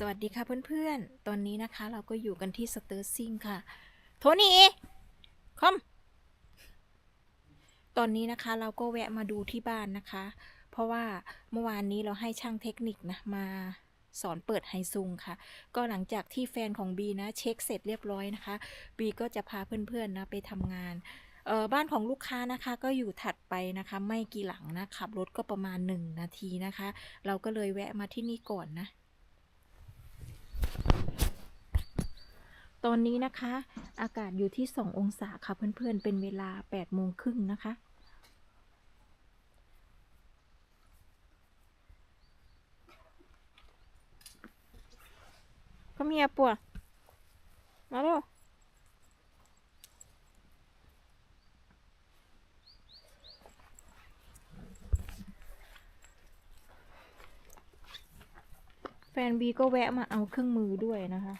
สวัสดีค่ะเพื่อนๆ ตอนนี้นะคะเราก็อยู่กันที่สเตอร์ซิงค่ะ โทนี่คอม ตอนนี้นะคะเราก็แวะมาดูที่บ้านนะคะ เพราะว่าเมื่อวานนี้เราให้ช่างเทคนิคนะมาสอนเปิดไฮซุงค่ะ ก็หลังจากที่แฟนของบีนะเช็คเสร็จเรียบร้อยนะคะ บีก็จะพาเพื่อนๆนะไปทำงานเออบ้านของลูกค้านะคะก็อยู่ถัดไปนะคะ ไม่กี่หลังนะขับรถก็ประมาณ 1 นาทีนะคะ เราก็เลยแวะมาที่นี่ก่อนนะ ตอนนี้นะคะ อากาศอยู่ที่ 2 องศาค่ะเพื่อนๆ เป็นเวลา8โมงครึ่งนะคะ ก็มีอะปัวมาเร็วแฟนบีก็แวะมาเอาเครื่องมือด้วยนะคะ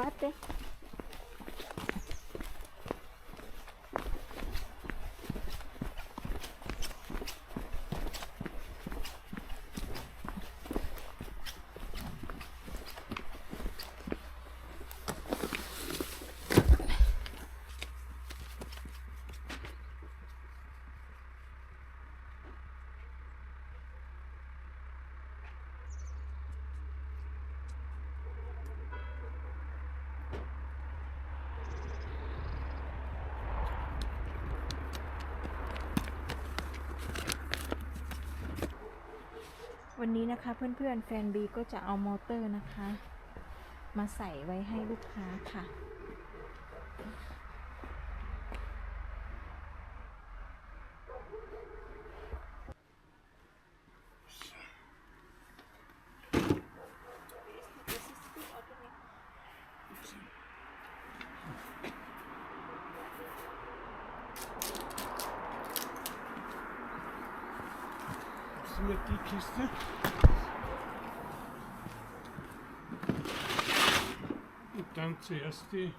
quatro. วันนี้นะคะเพื่อนๆแฟนบีก็จะเอามอเตอร์นะคะ มาใส่ไว้ให้ลูกค้าค่ะ Mir die Kiste? Und dann zuerst die,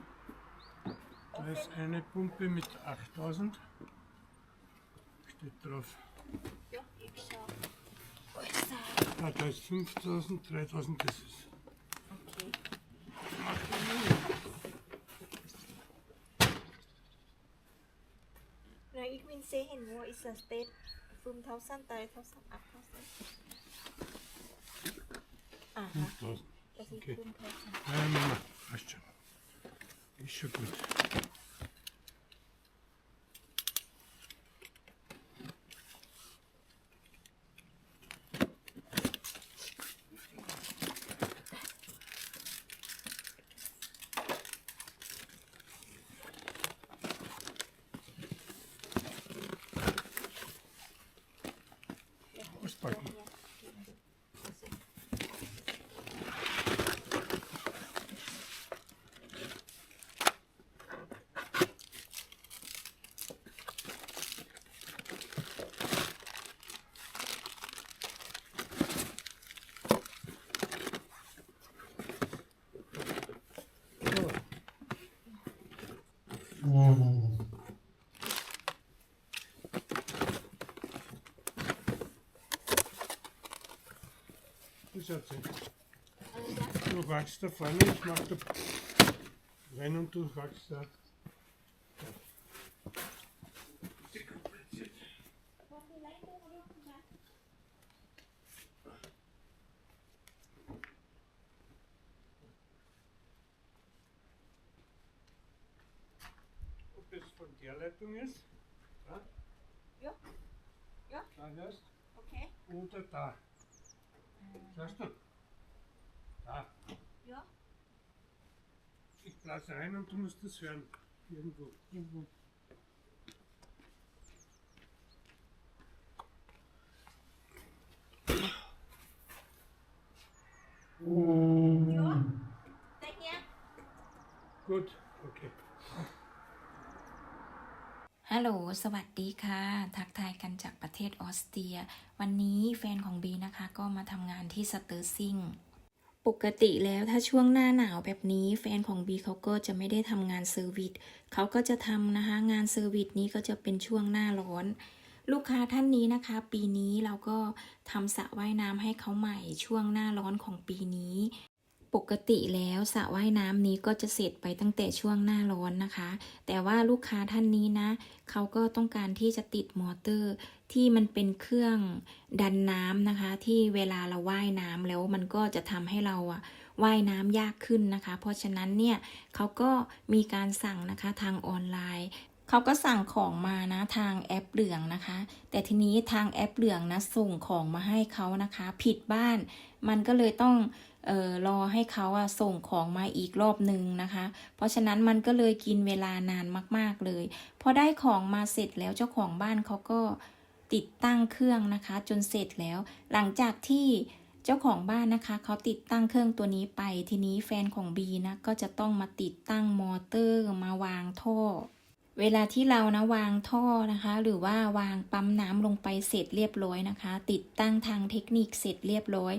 da ist eine Pumpe mit 8000, steht drauf. Ja, ich schau. Ah, da ist 5000, 3000, das ist. Okay. Na, ich will sehen, wo ist das 부품 탑산딸 탑산 아 탑산 아하 어, 여기 품 탑산 아니 아시죠? 이슈 굿. Sie. Du wachst da vorne, ich mach da rein und du wachst da. Ob das von der Leitung ist? Ja? Ja. Ja. Da hörst? Okay. Oder da. Sagst du? Da. Ja. Ich blas rein und du musst das hören. Irgendwo. Irgendwo. ลโหล สวัสดีค่ะ ทักทายกันจากประเทศออสเตรีย วันนี้แฟนของบีนะคะ ก็มาทำงานที่สเตอร์ซิง ปกติแล้วถ้าช่วงหน้าหนาวแบบนี้ แฟนของบีเขาก็จะไม่ได้ทำงานเซอร์วิสเขาก็จะทำนะคะ งานเซอร์วิสนี้ก็จะเป็นช่วงหน้าร้อน ลูกค้าท่านนี้นะคะ ปีนี้เราก็ทำสระว่ายน้ำให้เขาใหม่ช่วงหน้าร้อนของปีนี้ ปกติแล้วสระว่ายน้ำนี้ก็จะเสร็จไปตั้งแต่ช่วงหน้าร้อนนะคะ แต่ว่าลูกค้าท่านนี้นะ เขาก็ต้องการที่จะติดมอเตอร์ที่มันเป็นเครื่องดันน้ำนะคะ ที่เวลาเราว่ายน้ำแล้วมันก็จะทำให้เราอะว่ายน้ำยากขึ้นนะคะ เพราะฉะนั้นเนี่ยเขาก็มีการสั่งนะคะทางออนไลน์เขาก็สั่งของมานะทางแอปเหลืองนะคะ แต่ทีนี้ทางแอปเหลืองนะส่งของมาให้เขานะคะ ผิดบ้าน มันก็เลยต้อง ออรอให้เขาอะส่งของมาอีกรอบหนึ่งนะคะ เพราะฉะนั้นมันก็เลยกินเวลานานมาก ๆ เลย พอได้ของมาเสร็จแล้วเจ้าของบ้านเขาก็ติดตั้งเครื่องนะคะ จนเสร็จแล้ว หลังจากที่เจ้าของบ้านนะคะเขาติดตั้งเครื่องตัวนี้ไปทีนี้แฟนของบีนะก็จะต้องมาติดตั้งมอเตอร์มาวางท่อ เวลาที่เรานะวางท่อนะคะ หรือว่าวางปั๊มน้ำลงไปเสร็จเรียบร้อยนะคะ ติดตั้งทางเทคนิคเสร็จเรียบร้อย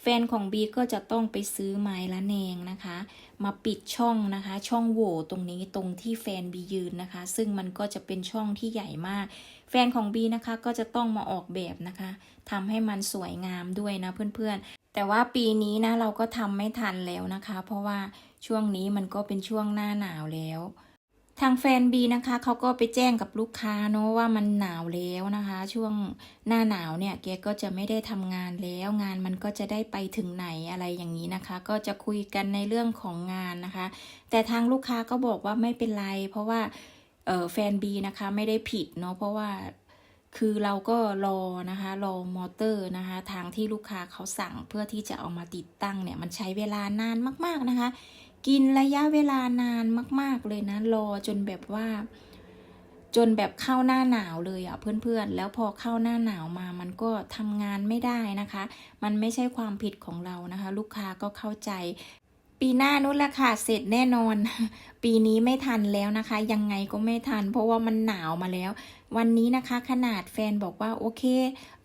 แฟนของบีก็จะต้องไปซื้อไม้ละแนงนะคะ มาปิดช่องนะคะ ช่องโหว่ตรงนี้ตรงที่แฟนบียืนนะคะ ซึ่งมันก็จะเป็นช่องที่ใหญ่มาก แฟนของบีนะคะก็จะต้องมาออกแบบนะคะทำให้มันสวยงามด้วยนะเพื่อนๆ แต่ว่าปีนี้นะเราก็ทำไม่ทันแล้วนะคะ เพราะว่าช่วงนี้มันก็เป็นช่วงหน้าหนาวแล้ว ทางแฟนบีนะคะเขาก็ไปแจ้งกับลูกค้าเนาะว่ามันหนาวแล้วนะคะ ช่วงหน้าหนาวเนี่ยแกก็จะไม่ได้ทำงานแล้ว งานมันก็จะได้ไปถึงไหนอะไรอย่างนี้นะคะ ก็จะคุยกันในเรื่องของงานนะคะ แต่ทางลูกค้าก็บอกว่าไม่เป็นไร เพราะว่าเออแฟนบีนะคะไม่ได้ผิดเนาะเพราะว่าคือเราก็รอนะคะรอมอเตอร์นะคะ ทางที่ลูกค้าเขาสั่งเพื่อที่จะเอามาติดตั้งเนี่ยมันใช้เวลานานมาก ๆนะคะ กินระยะเวลานานมาก ๆเลยนะ รอจนแบบว่า จนแบบเข้าหน้าหนาวเลยอะเพื่อนๆ แล้วพอเข้าหน้าหนาวมา มันก็ทำงานไม่ได้นะคะ มันไม่ใช่ความผิดของเรานะคะ ลูกค้าก็เข้าใจ ปีหน้านู้นละค่ะ เสร็จแน่นอน ปีนี้ไม่ทันแล้วนะคะ ยังไงก็ไม่ทัน เพราะว่ามันหนาวมาแล้ว วันนี้นะคะ ขนาดแฟนบอกว่าโอเค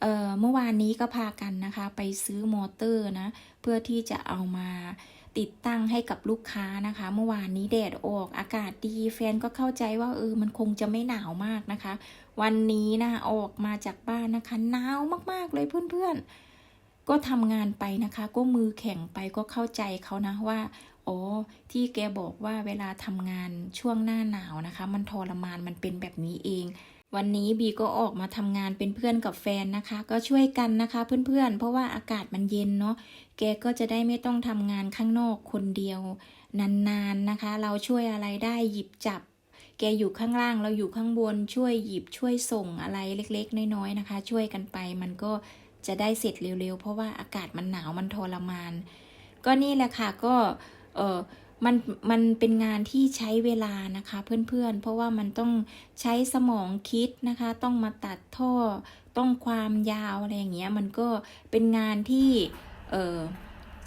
เออเมื่อวานนี้ก็พากันนะคะ ไปซื้อมอเตอร์นะ เพื่อที่จะเอามา ติดตั้งให้กับลูกค้านะคะ เมื่อวานนี้แดดออกอากาศดีแฟนก็เข้าใจว่าเออมันคงจะไม่หนาวมากนะคะ วันนี้นะออกมาจากบ้านนะคะหนาวมากๆเลยเพื่อนๆ ก็ทำงานไปนะคะ ก็มือแข็งไปก็เข้าใจเขานะว่าอ๋อที่แกบอกว่าเวลาทำงานช่วงหน้าหนาวนะคะ มันทรมานมันเป็นแบบนี้เอง วันนี้บีก็ออกมาทำงานเป็นเพื่อนกับแฟนนะคะ ก็ช่วยกันนะคะ เพื่อนๆ เพราะว่าอากาศมันเย็นเนาะแกก็จะได้ไม่ต้องทำงานข้างนอกคนเดียวนานๆนะคะ เราช่วยอะไรได้หยิบจับ แกอยู่ข้างล่างเราอยู่ข้างบนช่วยหยิบช่วยส่งอะไรเล็กๆ น้อยๆนะคะ ช่วยกันไปมันก็จะได้เสร็จเร็วๆ เพราะว่าอากาศมันหนาวมันทรมาน ก็นี่แหละค่ะก็เออ มันมันเป็นงานที่ใช้เวลานะคะเพื่อนๆ เพราะว่ามันต้องใช้สมองคิดนะคะ ต้องมาตัดท่อ ต้องความยาวอะไรอย่างเงี้ย มันก็เป็นงานที่เออ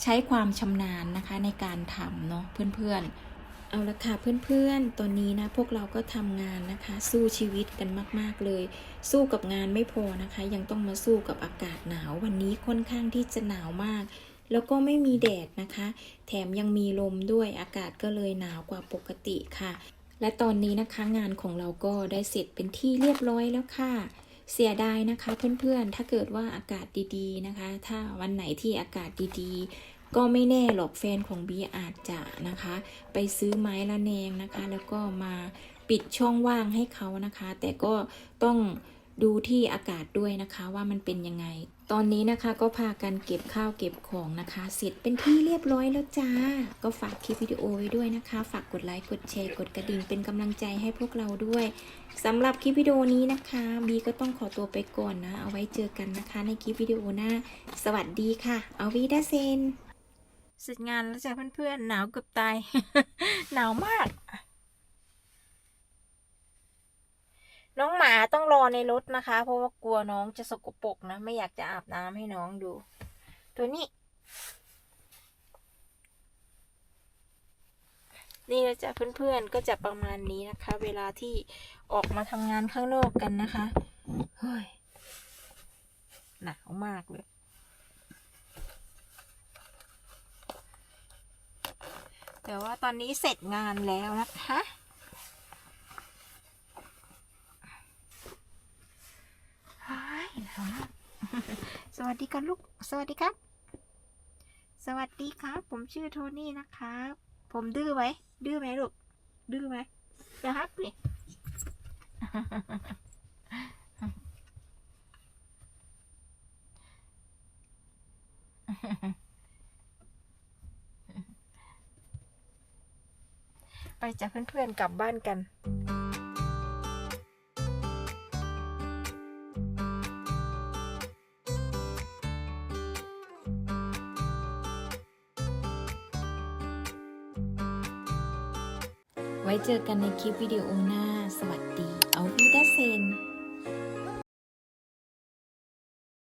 ใช้ความชำนาญนะคะในการทำเนาะเพื่อนๆเอาละค่ะเพื่อนๆ ตอนนี้นะพวกเราก็ทำงานนะคะ สู้ชีวิตกันมาก ๆเลย สู้กับงานไม่พอนะคะ ยังต้องมาสู้กับอากาศหนาว วันนี้ค่อนข้างที่จะหนาวมาก แล้วก็ไม่มีแดดนะคะ แถมยังมีลมด้วยอากาศก็เลยหนาวกว่าปกติค่ะ และตอนนี้นะคะงานของเราก็ได้เสร็จเป็นที่เรียบร้อยแล้วค่ะ เสียดายนะคะเพื่อนๆ ถ้าเกิดว่าอากาศดีๆนะคะ ถ้าวันไหนที่อากาศดีๆ ก็ไม่แน่หรอกแฟนของบีอาจจะนะคะ ไปซื้อไม้ละแนงนะคะ แล้วก็มาปิดช่องว่างให้เขานะคะ แต่ก็ต้อง ดูที่อากาศด้วยนะคะว่ามันเป็นยังไง ตอนนี้นะคะก็พากันเก็บข้าวเก็บของนะคะ เสร็จเป็นที่เรียบร้อยแล้วจ้า ก็ฝากคลิปวิดีโอไว้ด้วยนะคะ ฝากกดไลค์กดแชร์กดกระดิ่งเป็นกำลังใจให้พวกเราด้วยสำหรับคลิปวิดีโอนี้นะคะบีก็ต้องขอตัวไปก่อนนะ เอาไว้เจอกันนะคะ ในคลิปวิดีโอหน้า สวัสดีค่ะเอาวีดาเซนเสร็จงานแล้วจ้ะเพื่อนๆหนาวเกือบตาย หนาวมาก น้องหมาต้องรอในรถนะคะ เพราะว่ากลัวน้องจะสกปรกนะ ไม่อยากจะอาบน้ำให้น้องดู ตัวนี้ นี่นะจ๊ะเพื่อนๆก็จะประมาณนี้นะคะ เวลาที่ออกมาทำงานข้างนอกกันนะคะเฮ้ยหนาวมากเลย แต่ว่าตอนนี้เสร็จงานแล้วนะคะเฮ้ยหนาวมาก สวัสดีกันลูก สวัสดีครับ สวัสดีครับ ผมชื่อโทนี่นะครับ ผมดื้อไหม ดื้อไหมลูก ดื้อไหมจะฮักดิไปจ้ะเพื่อนๆกลับบ้านกัน เจอกันในคลิปวิดีโอหน้า สวัสดี เอาวีดาเซน